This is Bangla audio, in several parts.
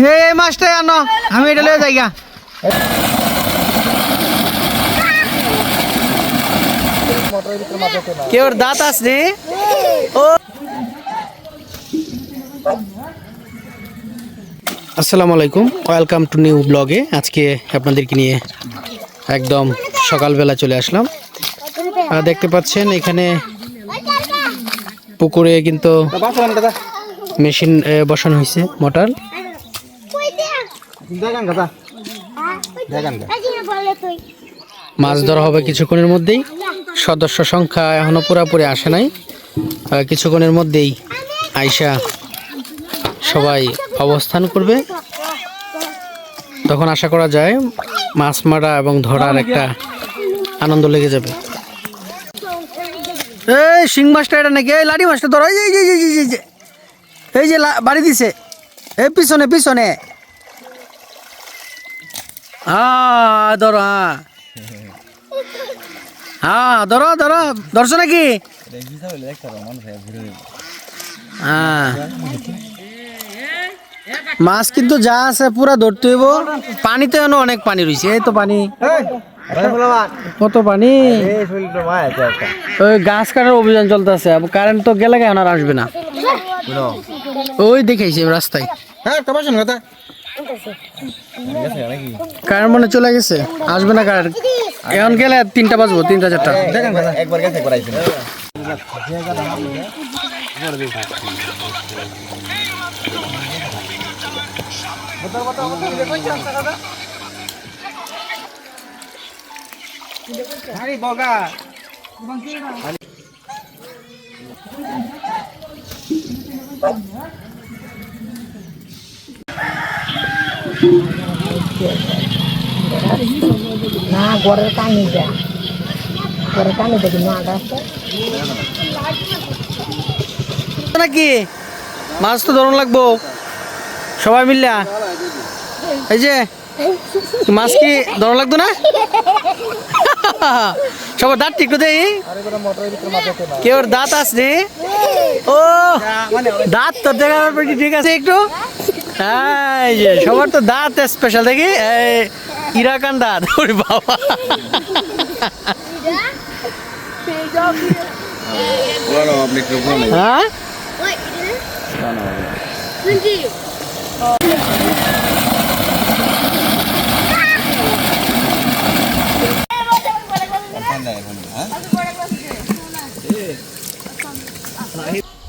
হে এই মাছটাই আনো। আমি এটা লয়ে যাইগা কেউর দাঁত আসছে ও। আসসালামু আলাইকুম। ওয়েলকাম টু নিউ ব্লগে আজকে আপনাদেরকে নিয়ে একদম সকালবেলা চলে আসলাম। দেখতে পাচ্ছেন এখানে পুকুরে কিন্তু মেশিন বসানো হয়েছে মোটর। মাছ ধরা হবে কিছুক্ষণের মধ্যেই। সদস্য সংখ্যা এখনও পুরোপুরি আসে নাই। কিছুক্ষণের মধ্যেই আইসা সবাই অবস্থান করবে। তখন আশা করা যায় মাছ মারা এবং ধরার একটা আনন্দ লেগে যাবে। এই, শিং মাছটা এটা নাকি? এই মাছটা ধরো। যে এই যে বাড়ি দিছে। এই পিছনে পিছনে। হ্যাঁ ধরো হ্যাঁ হ্যাঁ ধরো ধরো। ধরছো নাকি? হ্যাঁ মাছ কিন্তু যা আছে পুরা ধরতে হইব। পানিতে অনেক পানি রয়েছে এই তো পানি। কত পানি? গাছ কাটার অভিযান চলতেছে। কারেন্ট তো গেলে এখন আর আসবে না? ওই দেখাইছি রাস্তায়। হ্যাঁ কারেন্ট মনে চলে গেছে? আসবে না কারেন্ট এখন গেলে তিনটা বাজবো তিনটা চারটা। একবার গেছে একবার আইছে না গড়ের কানি দেয় গড়ের কানি দেখি, না আছে। নাকি? মাছ তো ধরুন লাগবো। সবাই মিললা। এই যে মাছ কি ধরুন লাগতো না? সবার দাঁত ঠিক দেই। কেউ দাঁত আসছে ও, দাঁত তো দেখার কি ঠিক আছে একটু? সবার তো দাঁত স্পেশাল দেখি। ইরাকান দাঁত। ওরে বাবা। হ্যাঁ?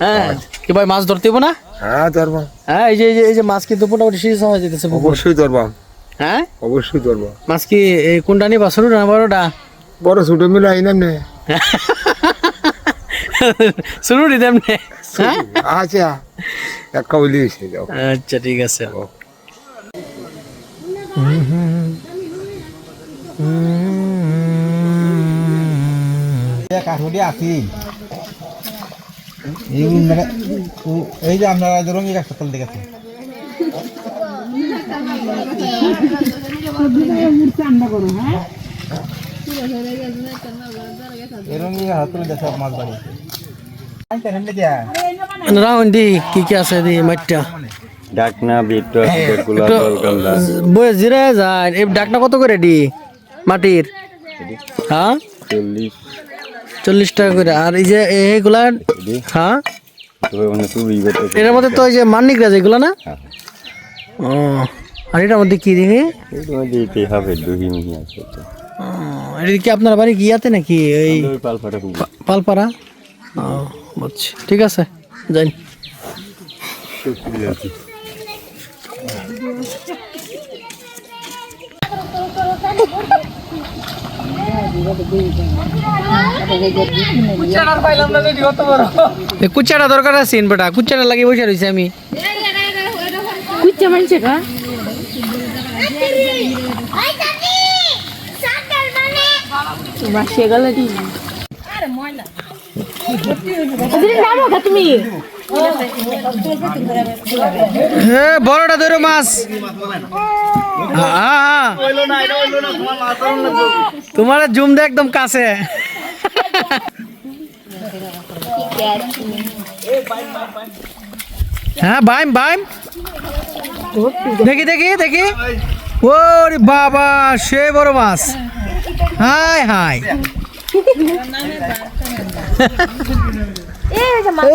হ্যাঁ কি ভাই মাছ ধরতে না? হ্যাঁ ধরবা। হ্যাঁ এই যে এই যে এই যে মাছ কিন্তু মোটামুটি শেষ হয়ে যেতেছে অবশ্যই ধরবা। হ্যাঁ? অবশ্যই ধরবা। মাছ কি এই কোনটা নিবা ছোটটা না বড়টা? বড় ছোট মিলে আইন এমনি শুরুটি তেমনি হ্যাঁ? আচ্ছা। এক কাবলি এসে যাও আচ্ছা ঠিক আছে। কাঠুরি আছি এইগুলো মানে এই যে আপনারা ধরুন এই গাছটা তল দেখেছে কি কি আছে দি মাইটটা? ডাকনা বিট্টু বয়ে জিরে যায় এই ডাকনা কত করে দি? মাটির? হ্যাঁ? চল্লিশ টাকা করে। আর এই যে এইগুলা হ্যাঁ? করতে এটার মধ্যে তো ওই যে মান্নিকরা যেগুলো না? ও আর এটার মধ্যে কি দেখি? এটা কি আপনার বাড়ি গিয়াতে নাকি? এই ওই পালপাড়া? ও বুঝছি। ঠিক আছে যাই। কুচাটা দরকার আছে বেটা কুচাটা লাগিয়ে বসে রয়েছে আমি। কুচ্চা মানছে কা গেল তুমি হে বড়টা ধরো মাছ। হ্যাঁ, হ্যাঁ। তোমার জুম দে একদম কাছে। হ্যাঁ বাইম বাইম। দেখি দেখি দেখি। ওরে বাবা সে বড় মাছ। High high.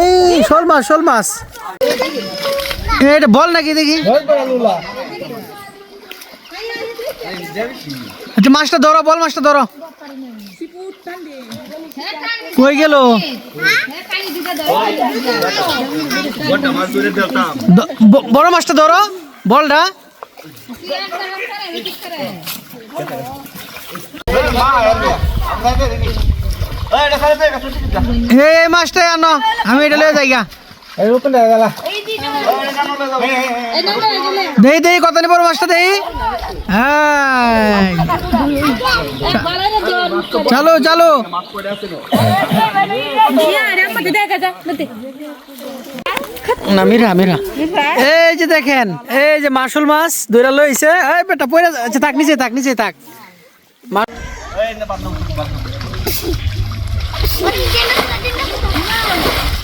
এই শোল মাছ শোল মাছ। দেখি। আচ্ছা মাছটা ধরো, বল মাছটা ধরো। কই গেল? বড় মাছটা ধরো, বলটা। আনো। আমি এটা লয়ে যাই গা। দেই দেই কত নি বড় মাছটা দেই? হ্যাঁ চালো চালো। না মিরা মিরা। এই যে দেখেন। এই যে মাসুল মাছ দুইটা লইছে এই বেটা পয়রা আচ্ছা থাক নিচে থাক নিচে থাক। মা- 我今天不懂，今天不懂了。